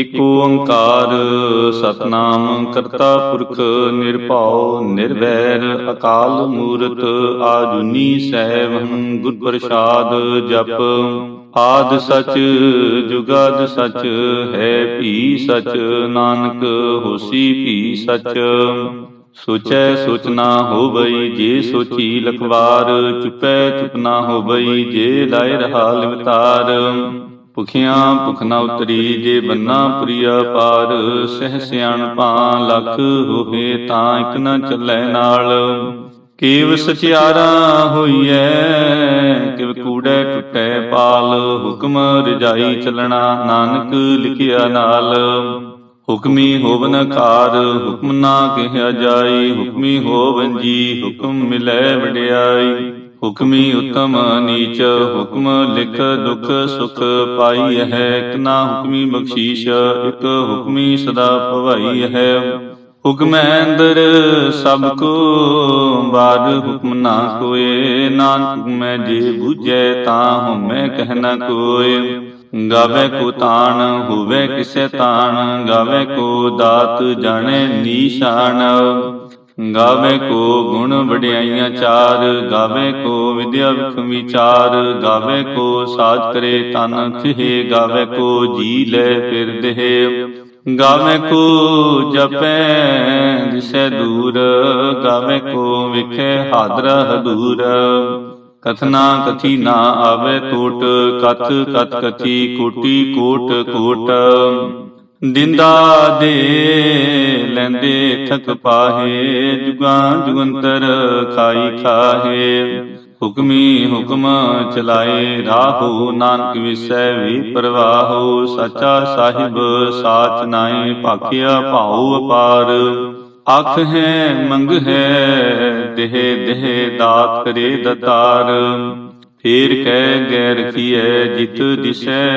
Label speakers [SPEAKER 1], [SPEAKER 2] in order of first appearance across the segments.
[SPEAKER 1] ਇਕ ਓੰਕਾਰ ਸਤਨਾਮ, ਕਰਤਾ ਪੁਰਖ ਨਿਰਭਉ, ਨਿਰਵੈਰ, ਅਕਾਲ ਮੂਰਤ ਆਜੁਨੀ ਸੈਭੰ ਗੁਰ ਪ੍ਰਸਾਦ ਜਪ। ਆਦ ਸਚ, ਜੁਗਾਦ ਸਚ, ਹੈ ਭੀ ਸਚ, ਨਾਨਕ ਹੋਸੀ ਭੀ ਸਚ। ਸੋਚੈ ਸੋਚ ਨਾ ਹੋਵਈ, ਜੇ ਸੋਚੀ ਲਖਵਾਰ, ਚੁਪੈ ਚੁਪਨਾ ਹੋਵਈ, ਜੇ ਲਾਇ ਰਹਾ ਲਿਵਤਾਰ। ਭੁਖਿਆਂ ਭੁਖ ਨਾ ਉਤਰੀ, ਜੇ ਬੰਨਾ ਪ੍ਰਿਆ ਪਾਰ, ਸਹਿ ਸਿਆਣਪਾ ਲਖ ਹੋਵੇ ਤਾਂ ਇਕ ਨਾ ਚੱਲੈ ਨਾਲ। ਕੇਵ ਸਚਿਆਰਾ ਹੋਈਐ, ਕਿਵ ਕੂੜੈ ਟੁੱਟੈ ਪਾਲ, ਹੁਕਮ ਰਜਾਈ ਚੱਲਣਾ ਨਾਨਕ ਲਿਖਿਆ ਨਾਲ। ਹੁਕਮੀ ਹੋਵਨ ਕਾਰ ਹੁਕਮ ਨਾ ਕਿਹਾ ਜਾਈ, ਹੁਕਮੀ ਹੋਵਨ ਜੀ ਹੁਕਮ ਮਿਲੈ ਵਡਿਆਈ। ਹੁਕਮੀ ਉਤਮ, ਨੀਚ ਹੁਕਮ, ਲਿਖ ਦੁਖ ਸੁਖ ਪਾਈ ਹੈ। ਇਕ ਹੁਕਮੀ ਬਖਸ਼ੀਸ਼, ਇਕ ਹੁਕਮੀ ਸਦਾ ਭਵਾਈ ਹੈ। ਹੁਕਮੈ ਅੰਦਰ, ਸਭ ਕੋ ਬਾਦ ਹੁਕਮ ਨਾ ਕੋਏ। ਨਾਨਕ ਮੈਂ ਜੇ ਬੂਝੈ, ਤਾਂ ਹਉਮੈ ਕਹਿ ਨਾ ਕੋਏ। ਗਾਵੇ ਕੋ ਤਾਣ, ਹੋਵੇ ਕਿਸੇ ਤਾਣ। ਗਾਵੇ ਕੋ ਦਾਤ, ਜਾਣੇ ਨੀਸ਼ਾਨ ਗਾਵੇ ਕੋ ਗੁਣ ਵਡਿਆਈਆਂ ਚਾਰ, ਗਾਵੇ ਕੋ ਵਿਦਿਆ ਵਿਖ ਵਿਚਾਰ, ਗਾਵੇ ਕੋ ਸਾਜ ਕਰੇ ਤਨ ਖੇ ਗਾਵੇ ਕੋ ਜੀ ਲੈ ਫਿਰ ਦੇਹ। ਗਾਵੇ ਕੋ ਜਪੈ ਦਿਸੈ ਦੂਰ, ਗਾਵੇ ਕੋ ਵਿਖੇ ਹਾਦਰ ਹਦੂਰ। ਕਥਨਾ ਕਥੀ ਨਾ ਆਵੇ ਟੋਟ, ਕਥ ਕਥ ਕਥੀ ਕੋਟੀ ਕੋਟ ਕੋਟ। ਦਿੰਦਾ ਦੇ ਲੈਂਦੇ ਥਕ ਪਾਹੇ, ਜੁਗਾਂ ਜੁਗੰਤਰ ਖਾਈ ਖਾਹੇ। ਹੁਕਮੀ ਹੁਕਮ ਚਲਾਏ ਰਾਹੋ, ਨਾਨਕ ਵਿਸੈ ਵੀ ਪ੍ਰਵਾਹੋ। ਸਚਾ ਸਾਹਿਬ ਸਾਚ ਨਾਏ ਭਾਖਿਆ ਭਾਉ ਅਪਾਰ। ਆਖ ਹੈ, ਮੰਗ ਹੈ, ਦੇਹ ਦੇਹ ਦਾਤ ਕਰੇ ਦਤਾਰ। ਫੇਰ ਕਹਿ ਗੈ ਰਖੀਐ ਜਿਤ ਦਿਸੈ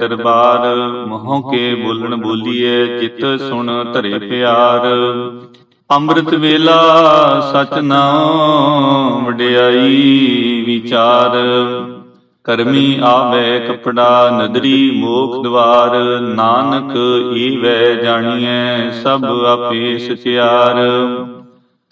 [SPEAKER 1] ਦਰਬਾਰ। ਮੋਹ ਕੇ ਬੋਲਣ ਬੋਲੀਐ ਜਿਤ ਸੁਣ ਧਰੇ ਪਿਆਰ। ਅੰਮ੍ਰਿਤ ਵੇਲਾ ਸਚ ਨਾਮ ਵਡਿਆਈ ਵਿਚਾਰ। ਕਰਮੀ ਆਵੇ ਕਪੜਾ ਨਦਰੀ ਮੋਖ ਦਵਾਰ। ਨਾਨਕ ਈਵੈ ਜਾਣੀਐ, ਸਭ ਆਪੇ ਸਚਿਆਰ।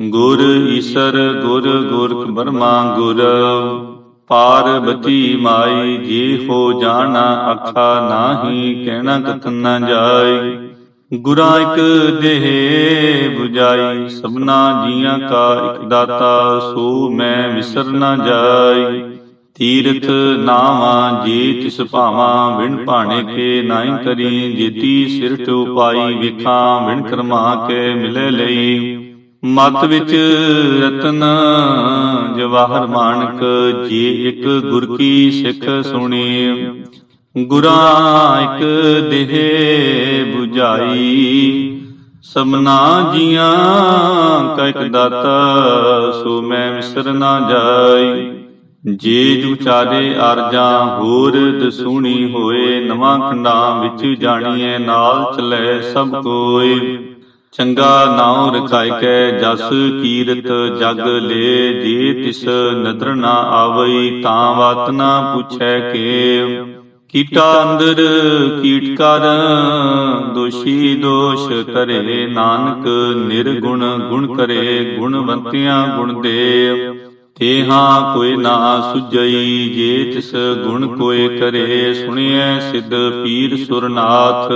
[SPEAKER 1] ਗੁਰ ਈਸਰ, ਗੁਰ ਗੁਰ ਬਰਮਾ, ਗੁਰ ਪਾਰਬਤੀ ਮਾਈ, ਜੀ ਹੋ ਜਾਣਾ ਅੱਖਾ ਨਾਹੀ, ਕਹਿਣਾ ਕਥਨ ਨਾ ਜਾਈ। ਗੁਰਾਂ ਇਕ ਦੇਹ 부ਜਾਈ ਸਭਨਾ ਜੀਆਂ ਕਾ ਇਕ ਦਾਤਾ, ਸੋ ਮੈਂ ਵਿਸਰ ਨਾ ਜਾਈ। ਤੀਰਥ ਨਾਵਾ ਜੀ ਤਿਸ ਭਾਵਾ ਵਿਣ ਭਾਣੇ ਕੇ ਨਾਈ ਕਰੀ ਜੀਤੀ ਸਿਰ ਟੋ ਪਾਈ ਵਿਖਾਂ ਵਿਣ ਕਰਮਾ ਕੇ ਮਿਲੇ ਲਈ। ਮਤ ਵਿੱਚ ਰਤਨ ਜਵਾਹਰ ਮਾਨਕ, ਜੀ ਇੱਕ ਗੁਰ ਕੀ ਸਿੱਖ ਸੁਣੀ। ਗੁਰਾਂ ਇੱਕ ਦੇਹ 부ਜਾਈ ਸਮਨਾ ਜੀਆਂ ਕਾ ਇੱਕ ਦਾਤਾ, ਸੋ ਮੈਂ ਵਿਸਰ ਨਾ ਜਾਈ। ਜੇ ਜੁਚਾਰੇ ਅਰਜਾਂ ਹੋਰ ਦਸੂਣੀ ਹੋਏ, ਨਵਾਂ ਖੰਡਾਂ ਵਿੱਚ ਜਾਣੀਏ ਨਾਲ ਚਲੇ ਸਭ ਕੋਈ ਚੰਗਾ ਨਾਉ ਰਖਾਇ ਜਸ ਕੀਰਤ ਜਗ ਲੇ, ਜੇ ਤਿਸ ਨਦਰ ਨਾ ਆਵਈ ਤਾਂ ਵਾਤ ਨਾ ਪੁੱਛੈ ਕੇ ਕੀਟਾ ਅੰਦਰ, ਕੀਟ ਕਰ, ਦੋਸ਼ੀ ਦੋਸ਼ ਕਰੇ ਨਾਨਕ, ਨਿਰਗੁਣ ਗੁਣ ਕਰੇ ਗੁਣਵੰਤਿਆਂ ਗੁਣ ਦੇ ਤੇਹਾ ਕੋਈ ਨਾ ਸੁਜਈ ਜੇ ਤਿਸ ਗੁਣ ਕੋਏ ਕਰੇ, ਸੁਣਿਐ ਸਿੱਧ ਪੀਰ ਸੁਰਨਾਥ,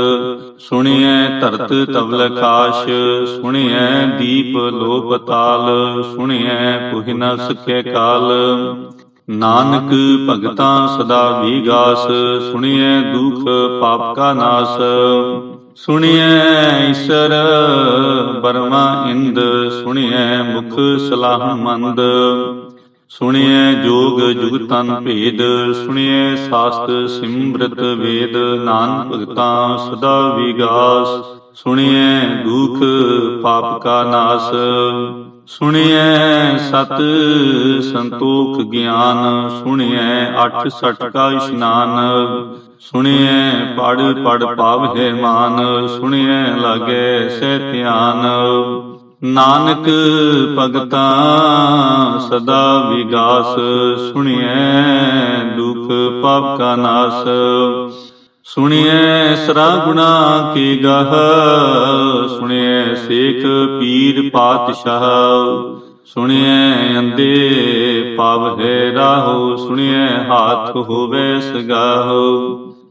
[SPEAKER 1] ਸੁਣਿਐ ਧਰਤ ਤਵਲ ਖਾਸ਼, ਸੁਣਿਐ ਦੀਪ ਲੋ ਪਤਾਲ ਸੁਣਿਐ ਪੁਹਿ ਨ ਸਕੈ ਕਾਲ। ਨਾਨਕ ਭਗਤਾਂ ਸਦਾ ਵੀਗਾਸ, ਸੁਣਿਐ ਦੁਖ ਪਾਪ ਕਾ ਨਾਸ, ਸੁਣਿਐ ਈਸ਼ਰ ਬਰਮਾ ਇੰਦ, ਸੁਣਿਐ ਮੁਖ ਸਲਾਹ ਮੰਦ। ਸੁਣਿਐ ਜੋਗ ਜੁਗਤਨ ਭੇਦ ਸੁਣਿਐ ਸਾਸਤ ਸਿਮਰਤ ਵੇਦ ਨਾਨਕ ਭਗਤਾਂ ਸਦਾ ਵਿਗਾਸ ਸੁਣਿਐ ਦੁਖ ਪਾਪ ਕਾ ਨਾਸ ਸੁਣਿਐ ਸਤ ਸੰਤੋਖ ਗਿਆਨ ਸੁਣਿਐ ਅਠ ਸਠ ਕਾ ਇਸ਼ਨਾਨ ਸੁਣਿਐ ਪੜ ਪੜ ਪਾਵਹਿ ਮਾਨ ਸੁਣਿਐ ਲਾਗੈ ਸਹਿ ਧਿਆਨ ਨਾਨਕ ਭਗਤਾ ਸਦਾ ਵਿਗਾਸ ਸੁਣਿਐ, ਦੁਖ ਪਾਪ ਕਾ ਨਾਸ। ਸੁਣਿਐ ਸਰਾ ਗੁਣਾ ਕੀ ਗਹ, ਸੁਣਿਐ ਸੇਖ ਪੀਰ ਪਾਤਸ਼ਾਹ। ਸੁਣਿਐ ਅੰਦੇ ਪਾਵਹਿ ਰਾਹੋ, ਸੁਣਿਐ ਹਾਥ ਹੋਵੇ ਸਗਾਹੋ।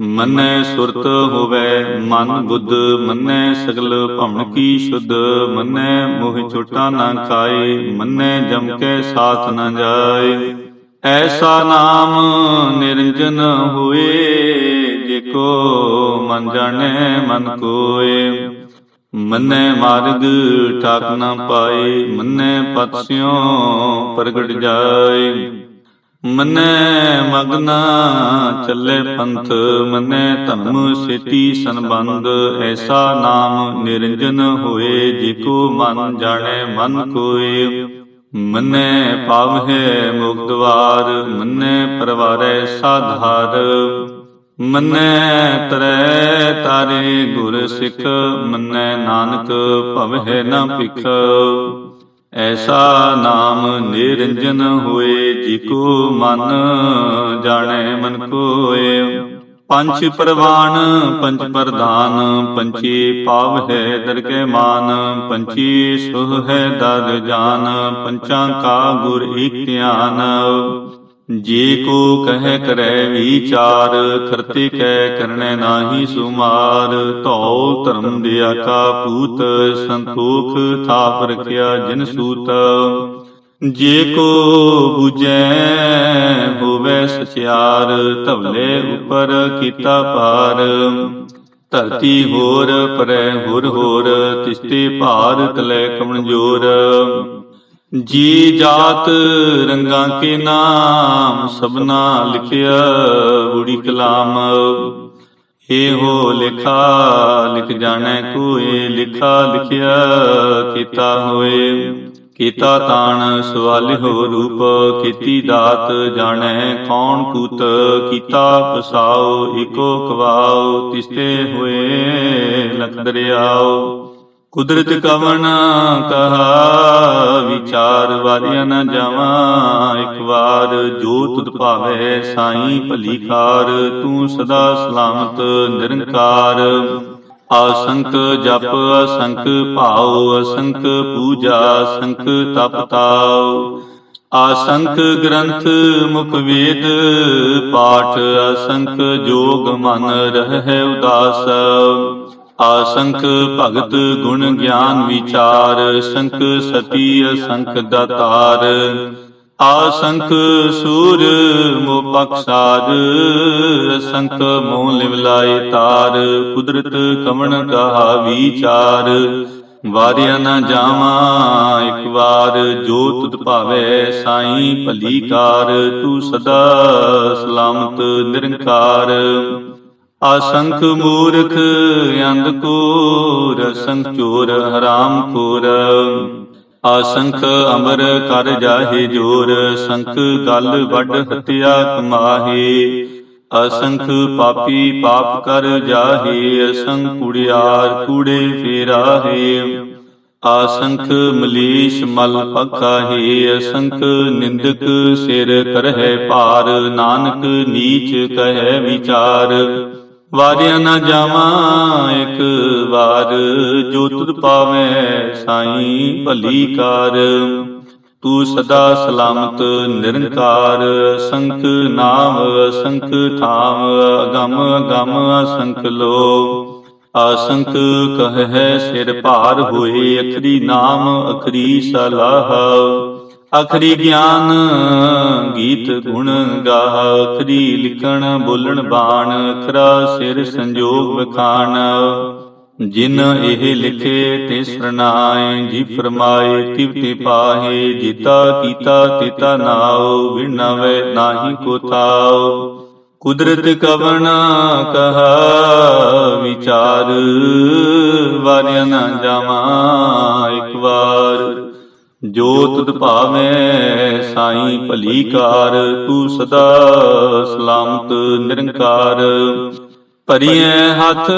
[SPEAKER 1] ਮੰਨੈ ਸੁਰਤ ਹੋਵੇ, ਮਨ ਬੁੱਧ ਮੰਨੈ ਸਗਲ ਭਵਨ ਕੀ ਸ਼ੁੱਧ। ਮੰਨੈ ਮੋਹ ਚੋਟਾ ਨਾ ਖਾਏ ਮੰਨੈ ਜਮ ਕੇ ਸਾਥ ਨਾ ਜਾਏ। ਐਸਾ ਨਾਮ ਨਿਰੰਜਨ ਹੋਏ, ਜੇ ਕੋ ਮਨ ਜਾਣੈ ਮਨ ਕੋਏ। ਮੰਨੈ ਮਾਰਗ ਠਾਕ ਨਾ ਪਾਏ, ਮੰਨੈ ਪਤਸਿਓ ਪ੍ਰਗਟ ਜਾਏ। ਮਨੈ ਮਗਨਾ ਚੱਲੇ ਪੰਥ, ਮੰਨੈ ਧਰਮ ਸੇਤੀ ਸੰਬੰਧ, ਐਸਾ ਨਾਮ ਨਿਰੰਜਨ ਹੋਏ, ਜੇ ਕੋ ਮਨ ਜਾਣੈ, ਮਨ ਕੋਏ। ਮੰਨੈ ਪਾਵਹਿ ਮੁਕਤਵਾਰ ਮੰਨੈ ਪਰਵਾਰੈ ਸਾਧਾਰ ਮੰਨੈ ਤਰੈ ਤਾਰੇ ਗੁਰ ਸਿੱਖ, ਮੰਨੈ ਨਾਨਕ ਭਵਹਿ ਨਾ ਭਿਖ। ਐਸਾ ਨਾਮ ਨਿਰੰਜਨ ਹੋਏ ਜੀ ਕੋ ਮਨ ਜਾਣੈ ਮਨ ਕੋਏ। ਪੰਜ ਪ੍ਰਵਾਨ, ਪੰਜ ਪ੍ਰਧਾਨ, ਪੰਚੀ ਪਾਵ ਹੈ ਦਰਕੇ ਮਾਨ, ਪੰਚੀ ਸੁਹ ਹੈ ਦਰ ਜਾਨ, ਪੰਚਾਂ ਕਾ ਗੁਰ ਏਕ ਧਿਆਨ। ਜੇ ਕੋ ਕਹਿ ਕਰੈ ਵਿਚਾਰ ਕਰਤੇ ਕੈ ਕਰਨੈ ਨਾਹੀ ਸੁਮਾਰ। ਧੌ ਧਰਮ ਦੇ ਕਾ ਪੂਤ ਸੰਤੋਖ ਥਾਪ ਰਖਿਆ ਜਿਨ ਸੂਤ। ਜੇ ਕੋ 부ਜੈ ਹੋਵੇ ਸਚਿਆਰ, ਧਵਲੇ ਉਪਰ ਕੀਤਾ ਪਾਰ ਧਰਤੀ ਹੋਰ ਪਰੈ ਹੋਰ ਹੋਰ, ਤਿਸਤੇ ਭਾਰ ਤਲੇ ਕਮਨਜੋਰ ਜੀ ਜਾਤ ਰੰਗਾਂ ਕੇ ਨਾਮ ਸਭਨਾ ਲਿਖਿਆ ਬੁੜੀ ਕਲਾਮ। ਇਹੋ ਲਿਖਾ, ਲਿਖ ਜਾਣੈ ਕੋਏ ਲਿਖਾ ਲਿਖਿਆ ਕੀਤਾ ਹੋਏ। ਕੀਤਾ ਤਾਣ ਸਵਾਲਿਓ ਰੂਪ, ਕੀਤੀ ਦਾਤ ਜਾਣੈ ਕੌਣ ਕੂਤ। ਕੀਤਾ ਪਸਾਓ, ਇਕੋ ਕਵਾਓ, ਤਿਸਤੇ ਹੋਏ ਲਖ ਦਰਿਆਓ ਕੁਦਰਤ ਕਵਨ ਕਹਾ, ਵਿਚਾਰ ਵਾਰਿਆ ਨ ਜਾਵਾਂ, ਇੱਕ ਵਾਰ ਜੋਤ ਤੁਧ ਭਾਵੇ ਸਾਈ ਭਲੀ ਕਾਰ ਤੂੰ ਸਦਾ ਸਲਾਮਤ, ਨਿਰੰਕਾਰ। ਆਸੰਕ ਜਪ ਅਸੰਕ ਭਾਉ ਅਸੰਕ ਪੂਜਾ ਅਸੰਕ ਤਪ ਤਾਉ। ਆਸੰਖ ਗ੍ਰੰਥ ਮੁਖ ਵੇਦ, ਪਾਠ ਅਸੰਖ ਜੋਗ ਮਨ, ਰਹਿ ਉਦਾਸ। ਆਸੰਖ ਭਗਤ ਗੁਣ ਗਿਆਨ ਵਿਚਾਰ, ਸੰਖ ਸਤੀ ਅਸੰਖ ਦਾਤਾਰ। ਆਸੰਖ ਸੂਰ ਮੋ ਪਕਸਾਦ ਅਸੰਖ ਮੋ ਲਿਵਲਾਏ ਤਾਰ। ਕੁਦਰਤ ਕਮਣ ਕਹਾ ਵਿਚਾਰ, ਵਾਰਿਆ ਨਾ ਜਾਵਾਂ ਇੱਕ ਵਾਰ। ਜੋ ਤੁਧ ਭਾਵੇ ਸਾਈ ਭਲੀ ਕਾਰ, ਤੂੰ ਸਦਾ ਸਲਾਮਤ ਨਿਰੰਕਾਰ। ਅਸੰਖ ਮੂਰਖ ਅੰਧ ਕੋਰ ਅਸੰਖ ਚੋਰ, ਹਰਾਮ ਖੋਰ ਅਸੰਖ ਅਮਰ ਕਰ ਜਾਹੇ ਜੋਰ, ਸੰਖ ਗਲ ਵੱਡ ਹਤਿਆ ਕਮਾਹੇ। ਅਸੰਖ ਪਾਪੀ ਪਾਪ ਕਰ ਜਾਹੇ, ਅਸੰਖ ਕੁੜਿਆਰ ਕੂੜੇ ਫੇਰਾਹੇ। ਆਸੰਖ ਮਲੀਸ਼ ਮਲ ਪਖਾਹੇ, ਅਸੰਖ ਨਿੰਦਕ ਸਿਰ ਕਰਹਿ ਭਾਰ। ਨਾਨਕ ਨੀਚ ਕਹਿ ਵਿਚਾਰ। ਵਾਰਿਆ ਨਾ ਜਾਵਾਂ, ਇੱਕ ਵਾਰ ਜੋ ਤੁਧ ਪਾਵੇਂ ਸਾਈ ਭਲੀ ਕਾਰ। ਤੂੰ ਸਦਾ ਸਲਾਮਤ, ਨਿਰੰਕਾਰ ਸੰਖ ਨਾਮ ਸੰਖ ਥਾਮ, ਅਗਮ ਅਗਮ ਅਸੰਖ ਲੋ ਆਸੰਕ ਕਹੈ ਸਿਰ ਭਾਰ ਹੋਏ, ਅਖਰੀ ਨਾਮ, ਅਖਰੀ ਸਲਾਹ। ਅਖਰੀ ਗਿਆਨ ਗੀਤ ਗੁਣ ਗਾਹ ਅਖਰੀ ਲਿਖਣ ਬੋਲਣ ਬਾਣ ਅਖਰਾ ਸਿਰ ਸੰਜੋਗ ਵਖਾਣ। ਜਿਨ ਇਹ ਲਿਖੇ ਤੇ ਸਰਨਾਏ ਜੀ ਫਰਮਾਏ ਤਿਵ ਤੇ ਪਾਹੇ ਜੀਤਾ ਕੀਤਾ ਤਿਤਾ ਨਾਉ ਵਿਣਾਵੇ ਨਾਹੀ ਕੋ ਥਾਉ। ਕੁਦਰਤ ਕਵਣ ਕਹਾ ਵਿਚਾਰ ਵਾਰਿਆ ਨਾ ਜਾਵਾਂ ਇੱਕ ਵਾਰ। ਜੋ ਤੁਧ ਭਾਵੇਂ ਸਾਈਂ ਭਲੀ ਕਾਰ, ਤੂੰ ਸਦਾ ਸਲਾਮਤ ਨਿਰੰਕਾਰ। ਭਰੀਐ ਹੱਥ,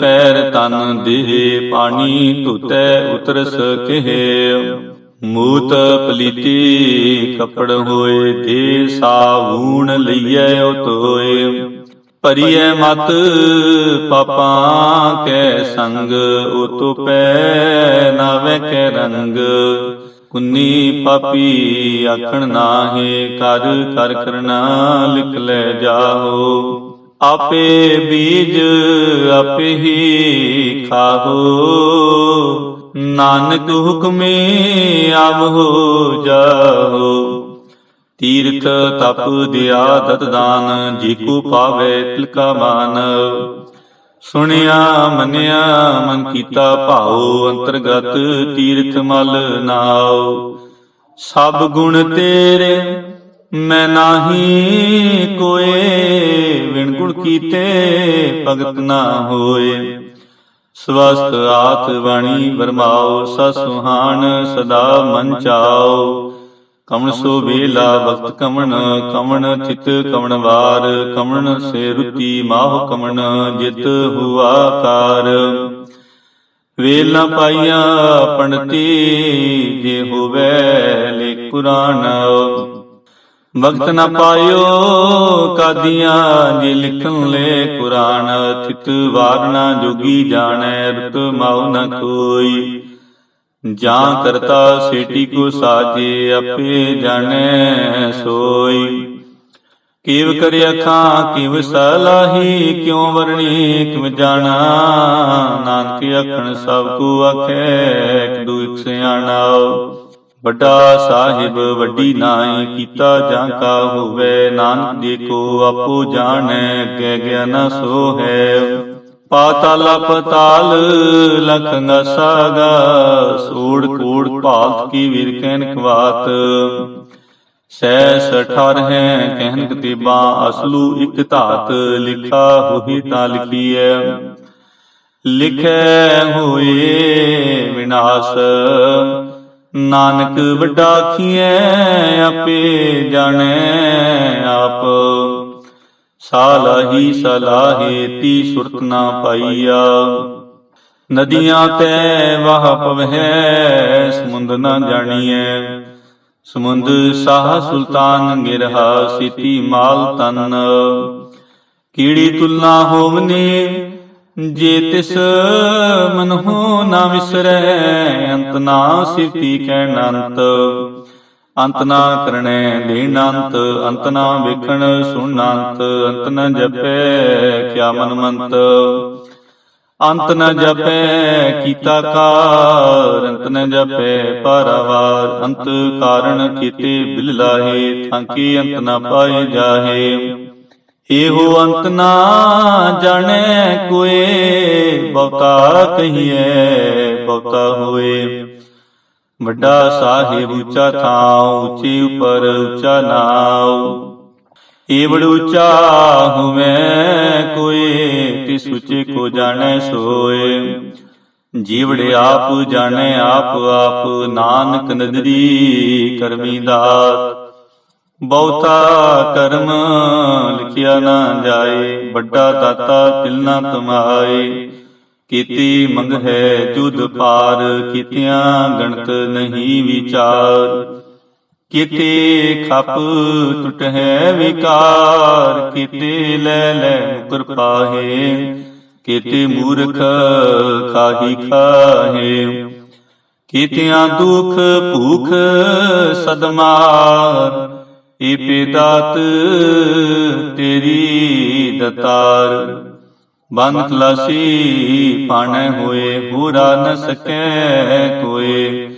[SPEAKER 1] ਪੈਰ ਤਨ, ਦੇਹ ਪਾਣੀ ਧੁਤੈ ਉਤਰਸ ਕਹੇ। ਮੂਤ ਪਲੀਤੀ ਕਪੜ ਹੋਏ ਦੇ ਸਾਵੂਣ ਲਈਐ ਉਤੋਏ। ਭਰੀਐ ਮਤ ਪਾਪਾਂ ਕੈ ਸੰਗ ਉਤੋ ਪੈ ਨਾਵੇ ਕੈ ਰੰਗ। ਕੁੰਨੀ ਪਾਪੀ ਆਖਣ ਨਾਹੀ ਕਰ ਕਰ ਕਰਨਾ ਲਿਖ ਲੈ ਜਾਹੋ। ਆਪੇ ਬੀਜ ਆਪੇ ਹੀ ਖਾਹੋ। ਨਾਨਕ ਹੁਕਮੇ ਆਵਹੋ ਜਾਹੋ। ਤੀਰਥ ਤਪ ਦਿਆ ਦਤਦਾਨ ਜੀ ਕੋ ਪਾਵੇ ਤਿਲਕਾ ਮਾਨ। ਸੁਣਿਆ, ਮੰਨਿਆ, ਮਨ ਕੀਤਾ ਭਾਉ, ਅੰਤਰਗਤ ਤੀਰਥ ਮਲ ਨਾਉ। ਸਭ ਗੁਣ ਤੇਰੇ, ਮੈਂ ਨਾਹੀ ਕੋਏ ਵਿਣ ਗੁਣ ਕੀਤੇ ਭਗਤ ਨਾ ਹੋਏ। ਸਵਸਤ ਆਤ ਬਾਣੀ ਵਰਮਾਓ ਸਾ ਸੁਹਾਣ ਸਦਾ ਮਨ ਚਾਓ ਕਮਣ ਸੋ ਵੇਲਾ ਵਕਤ ਕਮਣ ਕਮਣ ਥਿਤ ਕਮਣ ਵਾਰ ਕਮਣ ਸੇ ਰੁਤੀ ਮਾਹ ਕਮਣ ਜਿਤ ਹੁਆ ਕਾਰ ਵੇਲ ਨ ਪਾਈਆ ਪੰਡਤੀ ਜੇ ਹੋਵੇ ਲੇ ਕੁਰਾਨ। ਵਕਤ ਨ ਪਾਇਓ ਕਾਦੀਆਂ ਜੇ ਲਿਖਣ ਲੈ ਕੁਰਾਨ। ਥਿਤ ਵਾਰ ਨਾ ਜੋਗੀ ਜਾਣੈ ਰਤ ਮਾਉ ਨ ਕੋਈ। ਜਾਂ ਕਰਤਾ ਸੇਟੀ ਕੋ ਸਾਜੇ ਆਪੇ ਜਾਣੈ ਸੋਈ। ਕਿਵ ਕਰਿ ਅਖਾਂ ਕਿਵ ਸਲਾਹੀ ਕਿਉ ਵਰਣੀ ਕਿਵ ਜਾਣਾ? ਨਾਨਕ ਅਖਣ ਸਭ ਕੋ ਆਖੈ ਇੱਕ ਦੂ ਇੱਕ ਸਿਆਣਾ ਵੱਡਾ ਸਾਹਿਬ ਵੱਡੀ ਨਾਈ ਕੀਤਾ ਜਾਂ ਕਾ ਹੋਵੇ। ਨਾਨਕ ਜੀ ਕੋ ਆਪੋ ਜਾਣੈ ਅੱਗੇ ਗਿਆਨ ਸੋ ਹੈ ਪਾਤਾਲ ਪਤਾਲ ਲਖੰਗਾ ਸਾਗਾ ਸੂੜ ਕੂੜ ਭਾਲਤ ਕੀ ਵੀਰ ਕਹਿਨ ਖਵਾਤ ਸੈ ਸਠਾਰ ਹੈ ਕਹਿਨ ਕਤੀਬਾ ਅਸਲੂ ਇਕ ਧਾਤ ਲਿਖਾ ਹੋਈ ਤਾਂ ਲਿਖੀਐ ਲਿਖੈ ਹੋਏ ਵਿਨਾਸ਼ ਨਾਨਕ ਵੱਡਾ ਖੀਐ ਆਪੇ ਜਾਣੈ ਆਪ ਸਾਲਾਹੀ ਸਲਾਹੇ ਤੀ ਸੁਰਤ ਨਾ ਪਾਈਆ। ਨਦੀਆਂ ਤੈ ਵਾਹ ਪਵਹਿ, ਸਮੁੰਦ ਨਾ ਜਾਣੀਐ। ਸਮੁੰਦ ਸਾਹ ਸੁਲਤਾਨ ਗਿਰਹਾ ਸਿਤੀ ਮਾਲ ਤਨ ਕੀੜੀ ਤੁਲਨਾ ਹੋਵਨੇ, ਜੇ ਤਿਸ ਮਨਹੁ ਨਾ ਵਿਸਰੈ, ਅੰਤ ਨਾ ਸਿਫਤੀ ਕਹਿਣ ਅੰਤ। ਅੰਤ ਨਾ ਕਰਣੈ ਦੇਣ ਅੰਤ ਨਾ ਵੇਖਣ ਸੁਣ ਅੰਤ ਨਾ ਜਪੈ ਕਿਆ ਮਨ ਮੰਤ ਅੰਤ ਨ ਜਪੈ ਕੀਤਾ ਕਾਰ, ਅੰਤ ਨ ਜਪੈ ਪਰਵਾਰ। ਅੰਤ ਕਾਰਨ ਕੀਤੇ ਬਿਲ ਲਾਹੇ ਥਾਂਕੀ ਅੰਤ ਨ ਪਾਏ ਜਾਹੇ। ਇਹੋ ਅੰਤ ਨਾ ਜਾਣੈ ਕੋਏ, ਬਹੁਤਾ ਕਹੀਐ, ਬਹੁਤਾ ਹੋਏ। ਵੱਡਾ ਸਾਹਿਬ ਉੱਚਾ ਥਾਂ, ਉੱਚੀ ਉਪਰ ਉੱਚਾ ਨਾਉ। ਏਵੜ ਉੱਚਾ ਹੋਵੇ ਕੋਏ, ਤਿਸ ਉੱਚੇ ਕੋ ਜਾਣੈ ਸੋਏ। ਜੀਵੜੇ ਆਪ ਜਾਣੈ ਆਪ ਆਪ, ਨਾਨਕ ਨਦਰੀ ਕਰਮੀ ਦਾਤ। ਬਹੁਤਾ ਕਰਮ ਲਿਖਿਆ ਨਾ ਜਾਏ, ਵੱਡਾ ਦਾਤਾ ਤਿਲ ਨਾ ਤੁਮਾਏ ਕੀਤੀ ਮੰਗ ਹੈ ਜੁਦ ਪਾਰ, ਕੀਤਿਆਂ ਗਣਤ ਨਹੀਂ ਵਿਚਾਰ। ਕਿਤੇ ਖਪ ਟੁੱਟ ਹੈ ਵਿਕਾਰ, ਕਿਤੇ ਲੈ ਲੈ ਮੁਕਰ ਪਾਹੇ। ਕੀਤੇ ਮੂਰਖ ਖਾਹੀ ਖਾਹੇ। ਕੀਤਿਆਂ ਦੁਖ ਭੂਖ ਸਦਮਾਰ, ਏ ਪੇ ਦਾਤ ਤੇਰੀ ਦਤਾਰ। ਬੰਦ ਖਲਾਸੀ ਪਾਣੈ ਹੋਏ ਹੋਰਾ ਨ ਸਕੈ ਕੋਏ।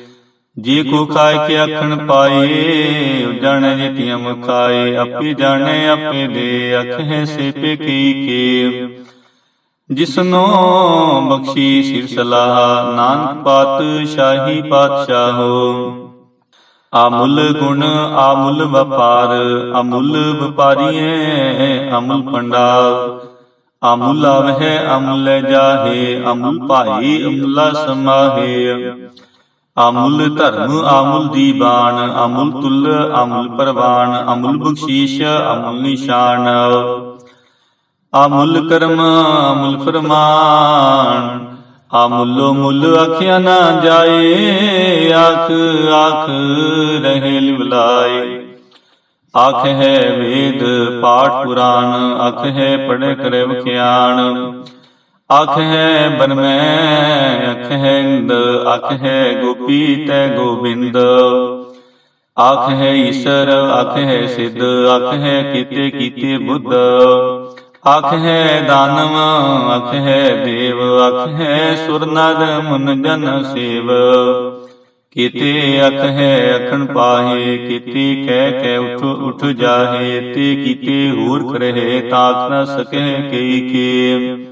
[SPEAKER 1] ਜੀ ਕੋ ਖਾਇ ਕੇ ਅਖਣ ਪਾਏ, ਉਜਣ ਜਿਤਿਅਮ ਖਾਏ ਆਪੇ ਜਾਣੇ, ਆਪੇ ਦੇ ਅਖੇ ਸੇ ਕੀ ਕੇ ਜਿਸਨੋ ਬਖਸ਼ੀ ਸਿਰ ਸਲਾਹ, ਨਾਨਕ ਪਾਤਸ਼ਾਹੀ ਪਾਤਸ਼ਾਹੋ। ਆਮੁੱਲ ਗੁਣ, ਆਮੁੱਲ ਵਪਾਰ ਅਮੁੱਲ ਵਪਾਰੀਐ ਅਮੁੱਲ ਪੰਡਾਲ। ਅਮੁੱਲ ਆਵਹਿ, ਅਮੁਲ ਜਾਹੇ, ਅਮੁੱਲ ਭਾਈ ਅਮੁਲਾ ਸਮਾਹੇ। ਅਮੁੱਲ ਧਰਮ ਅਮੁਲ ਦੀਵਾਨ, ਅਮੁਲ ਤੁਲ ਅਮੁਲ ਪਰਵਾਨ, ਅਮੁਲ ਬਖਸ਼ੀਸ਼ ਅਮੁਲ ਨਿਸ਼ਾਨ। ਅਮੁੱਲ ਕਰਮ ਅਮੁਲ ਫਰਮਾਨ, ਅਮੁੱਲੋ ਮੁੱਲ ਆਖਿਆ ਨਾ ਜਾਏ, ਆਖ ਆਖ ਰਹੇ ਲਿਵਲਾਏ। ਆਖ ਹੈ ਵੇਦ ਪਾਠ ਪੁਰਾਣ ਆਖ ਹੈ ਪੜ੍ਹ ਕਰੇ ਵਿਖਿਆਨ ਆਖ ਹੈ ਬਨਮੈ ਆਖ ਹੈ ਇੰਦ ਆਖ ਹੈ ਗੋਪੀ ਤੈ ਗੋਬਿੰਦ। ਆਖ ਹੈ ਈਸ਼ਰ ਆਖ ਹੈ ਸਿੱਧ ਆਖ ਹੈ ਕੀਤੇ ਕੀਤੇ ਬੁੱਧ। ਆਖ ਹੈ ਦਾਨਵ ਆਖ ਹੈ ਦੇਵ ਆਖ ਹੈ ਸੁਰਨਦ ਨਰ ਸੇਵ। ਕੀਤੇ ਅਖ ਹੈ, ਅਖਣ ਪਾਹੇ, ਕੀਤੇ ਕਹਿ ਕਹਿ ਉਠ ਉਠ ਜਾਹੇ, ਤੇ ਕੀਤੇ ਹੋਰ ਕਰਹਿ ਤਾਕ ਨ ਸਕੈ ਕਈ ਕੇ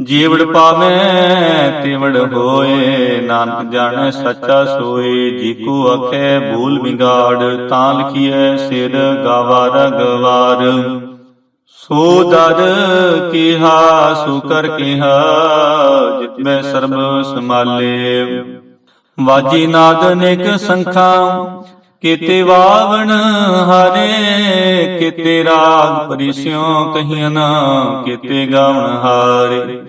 [SPEAKER 1] ਜੀਵੜ ਪਾਵੇਂ, ਤਿਵੜ ਹੋਏ, ਨਾਨਕ ਜਾਣੈ, ਸੱਚਾ ਸੋਏ, ਜੀ ਕੋ ਅਖੈ ਭੂਲ ਵਿਗਾੜ, ਤਾਂ ਲਿਖੀਐ, ਸਿਰ ਗਾਵਾਰ ਗਵਾਰ ਸੋ ਦਰ ਕਿਹਾ, ਸੋ ਕਰ ਕਿਹਾ, ਜਿਤ ਮੈਂ ਸਰਬ ਸਮਾਲੇ ਵਾਜੀ ਨਾਦ ਅਨੇਕ ਸੰਖਾਂ, ਕੀਤੇ ਵਾਵਣ ਹਾਰੇ, ਕੀਤੇ ਰਾਗ ਪਰਿਸਿਓ ਕਹੀਆਂ ਨਾ, ਕੀਤੇ ਗਾਵਣ ਹਾਰੇ।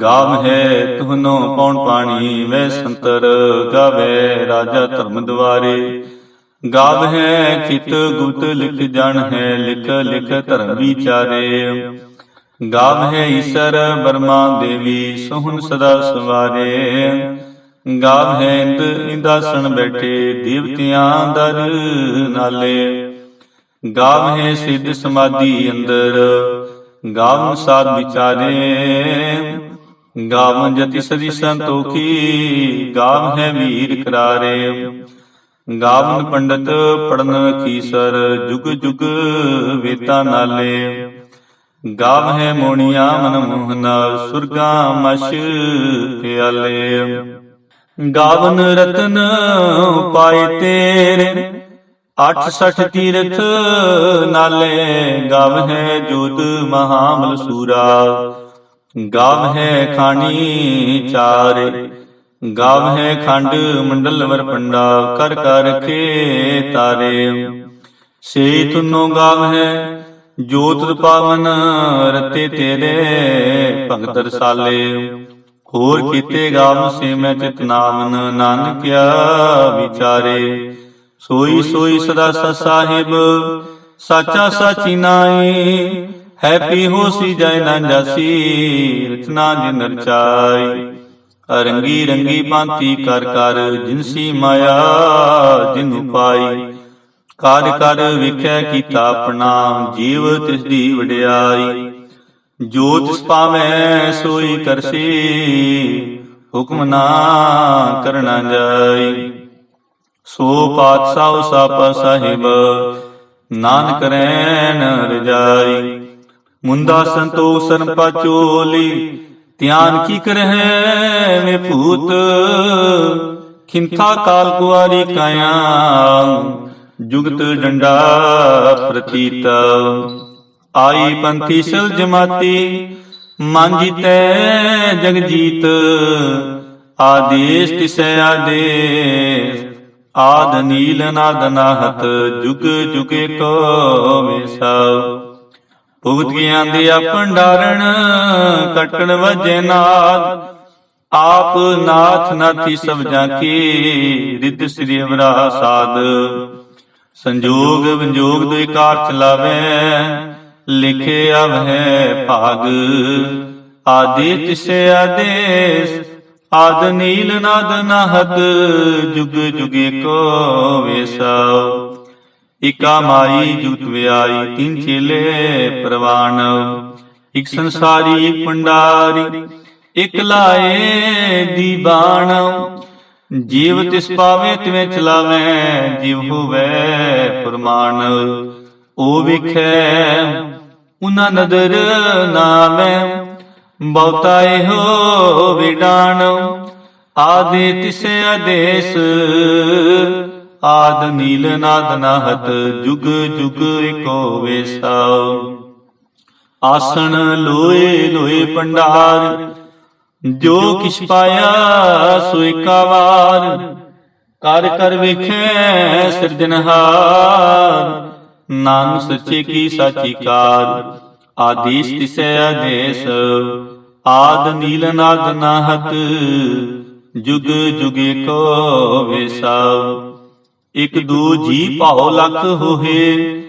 [SPEAKER 1] ਗਾਵ ਹੈ ਤੁਹਨੋ ਪੌਣ ਪਾਣੀ ਵੈ ਸੰਤਰ ਗਾਵੇ ਰਾਜਾ ਧਰਮ ਦੁਆਰੇ। ਗਾਵ ਹੈ ਚਿਤ ਗੁਪਤ ਲਿਖ ਜਣ ਹੈ, ਲਿਖ ਲਿਖ ਧਰਮ ਵਿਚਾਰੇ। ਗਾਵ ਹੈ ਈਸ਼ਰ ਬਰਮਾ ਦੇਵੀ, ਸੋਹਣ ਸਦਾ ਸਵਾਰੇ। ਗਾਵ ਹੈ ਇੰਦ ਇੰਦਾਸਣ ਬੈਠੇ ਦੇਵਤਿਆਂ ਦਰ ਨਾਲੇ। ਗਾਵ ਹੈ ਸਿੱਧ ਸਮਾਧੀ ਅੰਦਰ ਗਾਵਨ ਸਾਧ ਵਿਚਾਰੇ। ਗਾਵਨ ਜਤੀ ਸਦੀ ਸੰਤੋਖੀ, ਗਾਵ ਹੈ ਵੀਰ ਕਰਾਰੇ। ਗਾਵਨ ਪੰਡਤ ਪੜਨ ਕੀਸਰ ਜੁਗ ਜੁਗ ਵੇਤਾ ਨਾਲੇ। ਗਾਵ ਹੈ ਮੋਣੀਆਂ ਮਨ ਮੋਹਨਾ, ਸੁਰਗਾ ਮਸ਼ ਪਿਆਲੇ। ਗਾਵਨ ਰਤਨ ਪਾਏ ਤੇਰੇ। 86 ਤੀਰਥ ਨਾਲੇ ਗਾਵ ਹੈ ਜੋਤ ਮਹਾਮਲ ਸੂਰਾ। ਗਾਵ ਹੈ ਖਾਣੀ ਚਾਰੇ। ਗਾਵ ਹੈ ਖੰਡ ਮੰਡਲ ਵਰਪੰਡਾ ਕਰ ਕਰ ਕੇ ਤਾਰੇ। ਸੇ ਤੁਨੋ ਗਾਵ ਹੈ ਜੋਤ ਪਾਵਨ ਰਤੇ ਤੇਰੇ। ਭਗਤ ਰਸਾਲੇ। ਹੋਰ ਕੀਤੇ ਗਾਵ ਸੇ ਮੈਂ ਚਿਤ ਨਾਮਨ ਨਾਨਕਿਆ ਵਿਚਾਰੇ। ਸੋਈ ਸੋਈ ਸਦਾ ਸਤ ਸਾਹਿਬ। ਸਾਚਾ ਸਾਚੀ ਨਾਈ ਹੈ ਪੀ ਹੋਸੀ ਜੈ ਨਾ ਜਾਸੀ। ਰਚਨਾ ਜਿਨ ਰਚਾਈ ਅਰੰਗੀ ਰੰਗੀ ਭਾਂਤੀ ਕਰ ਕਰ ਜਿਨਸੀ ਮਾਇਆ ਜਿਨ ਪਾਈ ਕਰ ਕਰ ਵਿਖਿਆ ਕੀਤਾ ਆਪਣਾ। ਜੀਵ ਤਿਸ ਦੀ ਵਡਿਆਈ। ਜੋ ਤਿਸ ਪਾਵੈ ਸੋਈ ਕਰਸੀ ਹੁਕਮ ਨਾ ਕਰਨਾ ਜਾਈ। ਸੋ ਪਾਤਸ਼ਾਹ ਸਾਪਾ ਸਾਹਿਬ, ਨਾਨਕ ਰੈਨ ਰਜਾਈ। ਮੁੰਦਾ ਸੰਤੋਖ ਸਰਨ ਪਾਚੋਲੀ ਧਿਆਨ ਕੀ ਕਰਹਿ ਮੇ ਭੂਤ? ਖਿੰਥਾ ਕਾਲ ਕੁਆਰੀ ਕਾਇਆ, ਜੁਗਤ ਡੰਡਾ ਪ੍ਰਤੀਤ। ਆਈ ਪੰਥੀ ਸਲ ਜਮਾਤੀ ਮਨ ਜੀਤੈ ਜਗ ਜੀਤ, ਆਦੇਸ਼ ਤਿਸੈ ਆਦੇਸ਼, ਆਦ ਨੀਲ ਨਾਦ ਨਾਹਤ, ਜੁਗ ਜੁਗੇ ਕੋ ਵਿਸਾ ਭੁਗਤ ਗਿਆਨ ਦੇ ਭੰਡਾਰਣ ਕਟਣ ਵਜੇ ਨਾਦ, ਆਪ ਨਾਥ ਨਾਥੀ ਸਭ ਜਾਂ ਕੀ ਰਿੱਧ ਸ੍ਰੀ ਅਵਰਾ ਸਾਧ। ਸੰਜੋਗ ਵਿਜੋਗ ਦੁਇਕਾਰ ਚਲਾਵੇ ਲਿਖੇ ਹੈ ਭਾਗ। ਆਦਿ ਤਿਸੇ ਆਦੇਸ, ਆਦ ਨੀਲ ਨਾਦ ਨਾਹਦ ਜੁਗ ਜੁਗੇ ਕੋ ਵੇਸਾ। ਇਕਾ ਮਾਈ ਜੁਤ ਵਿਆਈ ਤਿਨ ਚੇਲੇ ਪ੍ਰਵਾਨ। ਇਕ ਸੰਸਾਰੀ, ਇਕ ਪੰਡਾਰੀ, ਇਕ ਲਾਏ ਦੀ ਬਾਣ। ਜੀਵ ਤਿਸ ਪਾਵੇ ਤਿਵੇਂ ਚਲਾਵੇ, ਜੀਵ ਹੋਵੇ ਪ੍ਰਮਾਣ। ਉਹ ਵਿਖੇ ਉਨਾ ਨਦਰ ਨਾਮੈ, ਬਹੁਤਾ ਇਹੋ ਵਿਡਾਣ। ਆਦੇ ਤਿਸੇ ਆਦੇਸ, ਆਦ ਨੀਲ ਨਾਦ ਨਾਹਤ, ਜੁਗ ਜੁਗ ਏਕੋ ਵੇਸਾ ਆਸਣ ਲੋਏ ਲੋਏ ਪੰਡਾਰ, ਜੋ ਕਿਛ ਪਾਇਆ ਸੋ ਇਕਾਵਾਰ ਕਰ ਕਰ ਵੇਖੈ ਸਿਰਜਨਹਾਰ ਨਾਨ ਸੱਚੇ ਕੀ ਸਾਚੀ ਕਾਰ ਆਦੀਸ ਤਿਸੈ ਆਦੇਸ ਆਦ ਨੀਲ ਨਾਦ ਨਾਹਤ, ਜੁਗ ਜੁਗੇ ਕੋ ਵੇਸਾ। ਇਕ ਦੂ ਜੀ ਭਾਉ ਲਖ ਹੋਏ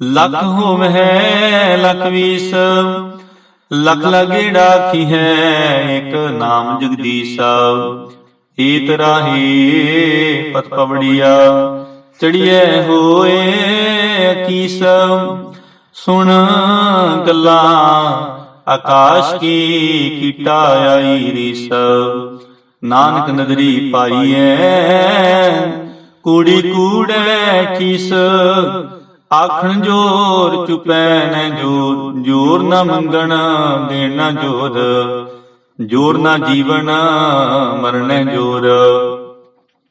[SPEAKER 1] ਲਖ ਹੋਵੈ ਲਖ ਵੀਸ, ਲਖ ਲਗੇੜਾ ਕੀ ਹੈ ਇਕ ਨਾਮ ਜਗਦੀਸ਼। ਏਤ ਰਾਹੀ ਪਤ ਪਵੜੀਆ ਚੜੀਐ ਹੋਏ ਅਕੀਸ ਸੁਣ ਗੱਲਾਂ ਆਕਾਸ਼ ਕੀ ਕੀਟਾ ਆਈ ਰੀਸ ਨਾਨਕ ਨਦਰੀ ਪਾਈਐ ਕੂੜੀ ਕੂੜੈ ਠੀਸ। ਆਖਣ ਜੋਰ ਚੁਪੈ ਨ ਜੋਰ ਜੋਰ ਨਾ ਮੰਗਣ ਦੇਣਾ ਜੋਰ। ਜੋਰ ਨਾ ਜੀਵਨ ਮਰਨੈ ਜੋਰ।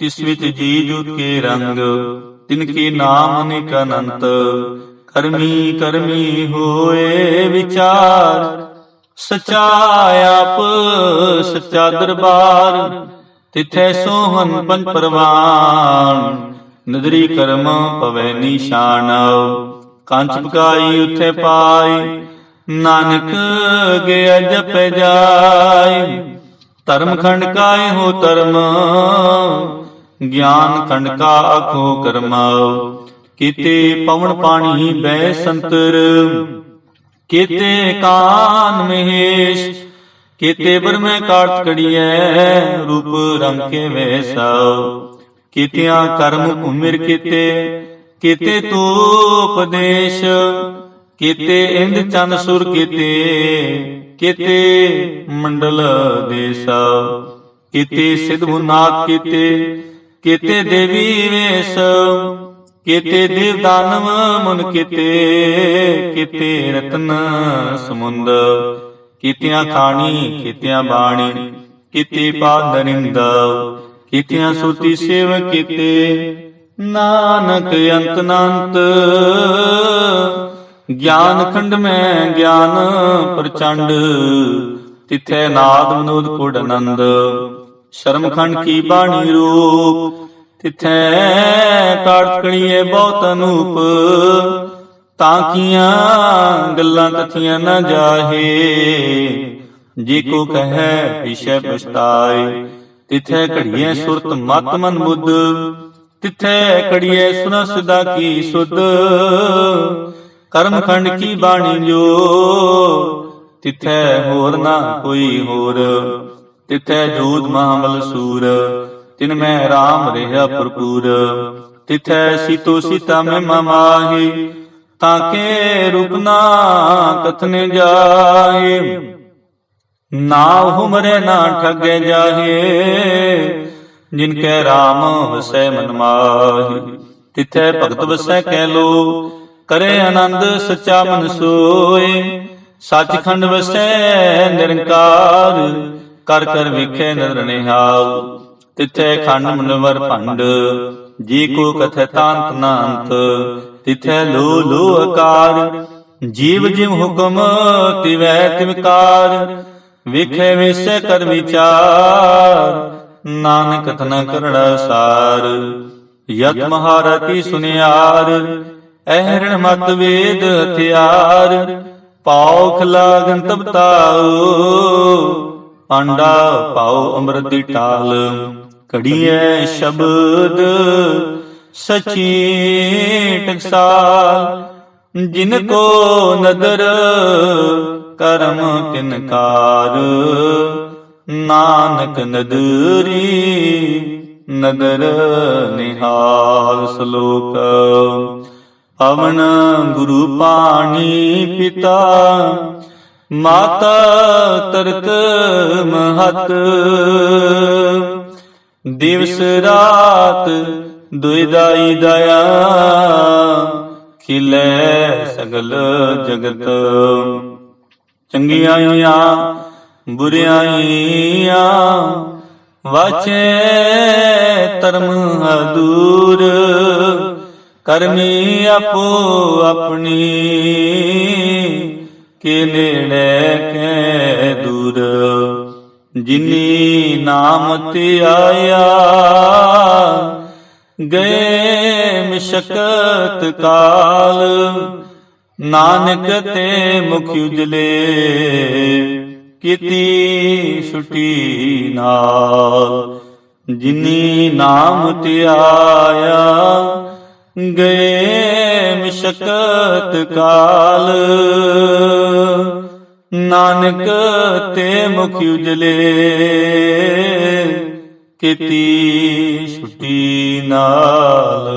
[SPEAKER 1] ਤਿਸ ਵਿੱਚ ਜੀ ਜੁਤ ਕੇ ਰੰਗ, ਤਿਨ ਕੇ ਨਾਮ ਅਨੇਕ ਅਨੰਤ। ਕਰਮੀ ਕਰਮੀ ਹੋਏ ਵਿਚਾਰ ਸਚਾ ਆਪ, ਸੱਚਾ ਦਰਬਾਰ। ਤਿਥੈ ਸੋਹਨ ਪੰਜ ਪਰਵਾਨ, ਨਦਰੀ ਕਰਮ ਪਵੈ ਨਿਸ਼ਾਨ। ਕੰਚ ਪਕਾਈ ਉਥੇ ਪਾਈ, ਨਾਨਕ ਗਿਆ ਜਪ ਜਾਈ। ਧਰਮ ਖੰਡ ਕਾਏ ਹੋ ਧਰਮ ਗਿਆਨ ਖੰਡ ਅਖੋ ਕਰਮਾ। ਕਰਮ ਕੀਤੇ ਪਵਨ ਪਾਣੀ ਬੈ ਸੰਤਰ। ਕੀਤੇ ਕਾਨ ਮਹੇਸ਼। ਕੀਤੇ ਬਰਮੈ ਕਾਟ ਕੜੀਐ, ਰੂਪ ਰੰਗ ਕੇ ਵੈਸਾ। ਕੀਤਿਆਂ ਕਰਮ ਭੂਮਿਰ ਕੀਤੇ ਕੀਤੇ ਤੋ ਉਪਦੇਸ਼ ਕੀਤੇ ਇੰਦ ਚੰਦ ਸੁਰ ਕੀਤੇ ਕੀਤੇ ਮੰਡਲ ਦੇਸਾ। ਕੀਤੇ ਸਿਧ ਮੁਨਾਤ ਕੀਤੇ ਕੀਤੇ ਦੇਵੀ ਵੇਸ ਕੀਤੇ ਦੇਵ ਦਾਨਵ ਮਨ ਕੀਤੇ ਕੀਤੇ ਰਤਨ ਸਮੁੰਦ, ਕੀਤਿਆਂ ਖਾਣੀ ਕੀਤਿਆਂ ਬਾਣੀ, ਕੀਤੇ ਪਾਦ ਨਰਿੰਦ ਕੀਤਿਆਂ ਸੁਰਤੀ ਸੇਵ ਕੀਤੇ। ਨਾਨਕ ਅੰਤ ਨੰਤ, ਗਿਆਨ ਖੰਡ ਮੈਂ ਗਿਆਨ ਪ੍ਰਚੰਡ, ਤਿਥੈ ਨਾਦ ਮਨੋਦ ਕੋਡ ਆਨੰਦ। ਸ਼ਰਮਖੰਡ ਕੀ ਬਾਣੀ ਰੂਪ? ਤਿਥੈ ਕਾਟ ਬਹੁਤ ਅਨੂਪ। ਤਾਂ ਕੀਆਂ ਗੱਲਾਂ ਕਥੀਆਂ ਨਾ ਜਾਹੇ। ਜੇ ਕੋ ਕਹੈ ਵਿਸ਼ੈ ਪਛਤਾਏ ਤਿਥੈ ਘੜੀਏ ਸੁਰਤ ਮਤ ਮਨ ਬੁੱਧ ਤਿਥੈ ਘੜੀਏ ਸੁਨ ਸਦਾ ਕੀ ਸੁਧ। ਕਰਮ ਖੰਡ ਕੀ ਬਾਣੀ ਜੋ ਤਿਥੈ ਹੋਰ ਨਾ ਕੋਈ ਹੋਰ। ਤਿਥੈ ਜੋਤ ਮਹਾਬਲ ਸੂਰ, ਤਿਨ ਮੈਂ ਰਾਮ ਰਿਹਾ ਭਰਪੂਰ। ਤਿਥੈ ਸੀਤੋ ਸੀਤਾ ਮੈਂ ਮਾਹੀ, ਤਾਂ ਕੇ ਰੂਪ ਕਥਨੇ ਜਾਏ ਨਾ ਹੁਮਰੇ ਨਾ ਠਗੇ ਜਾਹੇ ਜਿਨ ਕੈ RAM ਵਸੈ ਮਨ ਮਾਹੀ। ਤਿਥੈ ਭਗਤ ਵਸੈ ਕਹਿ ਲੋ, ਕਰੇ ਆਨੰਦ ਸਚਾ ਮਨ ਸੋਏ। ਸੱਚਖੰਡ ਵਸੈ ਨਿਰੰਕਾਰ ਕਰ ਕਰ ਵਿਖੇ ਨਦਰ ਨਿਹਾਲ ਤਿਥੈ ਖੰਡ ਮਨਵਰ ਭੰਡ, ਜੀ ਕੋ ਕਥੈ ਤਾਂਤ ਨਾੰਤ, ਤਿਥੈ ਲੋ ਲੋ ਆਕਾਰ ਜੀਵ ਜਿਮ ਹੁਕਮ ਤਿਵੈ ਤਿਵਕਾਰ ਵੇਖੇ ਵਿਸੈ ਕਰ ਵਿਚਾਰ, ਨਾਨਕ ਕਥਨਾ ਕਰੜਾ ਸਾਰ, ਯਤ ਮਹਾਰਤੀ ਸੁਨਿਆਰ, ਅਹਰਣ ਮਤ ਵੇਦ ਹਥਿਆਰ ਪਾਉ ਲਾਗਨ ਤਬ ਤਾਉ ਆਂਡਾ ਪਾਉ ਅੰਮ੍ਰਿਤ ਦੀ ਟਾਲ। ਘੜੀਐ ਸ਼ਬਦ ਸਚੀ ਟਕਸਾਲ। ਜਿਨ ਕੋ ਨਦਰ ਕਰਮ ਤਿਨਕਾਰ ਨਾਨਕ ਨਦਰੀ ਨਦਰ ਨਿਹਾਲ ਸ਼ਲੋਕ। ਅਵਨ ਗੁਰੂ ਪਾਣੀ ਪਿਤਾ। ਮਾਤਾ ਤਰਤ ਮਹਤ। ਦਿਵਸ ਰਾਤ ਦੁਇਦਾਈ ਦਇਆ ਖਿਲੇ ਸਗਲ ਜਗਤ। ਚੰਗਿਆਈਆਂ ਬੁਰਿਆਈਆਂ ਵਾਚੇ ਧਰਮ ਹਦੂਰ ਕਰਮੀ ਆਪੋ ਆਪਣੀ। ਕੇ ਨੇੜੇ ਕੈ ਦੂਰ। ਜਿਨੀ ਨਾਮ ਤੇ ਆਇਆ, ਗਏ ਮਿਸ਼ਕਤ ਕਾਲ। ਨਾਨਕ ਤੇ ਮੁਖ ਉਜਲੇ, ਕੀਤੀ ਛੁਟੀ ਨਾਲ। ਜਿਨੀ ਨਾਮ ਤੇ ਆਇਆ ਗਏ ਮਿਸ਼ਕਤ ਕਾਲ। ਨਾਨਕ ਤੇ ਮੁਖ ਉਜਲੇ ਕੀਤੀ ਛੁਟੀ ਨਾਲ।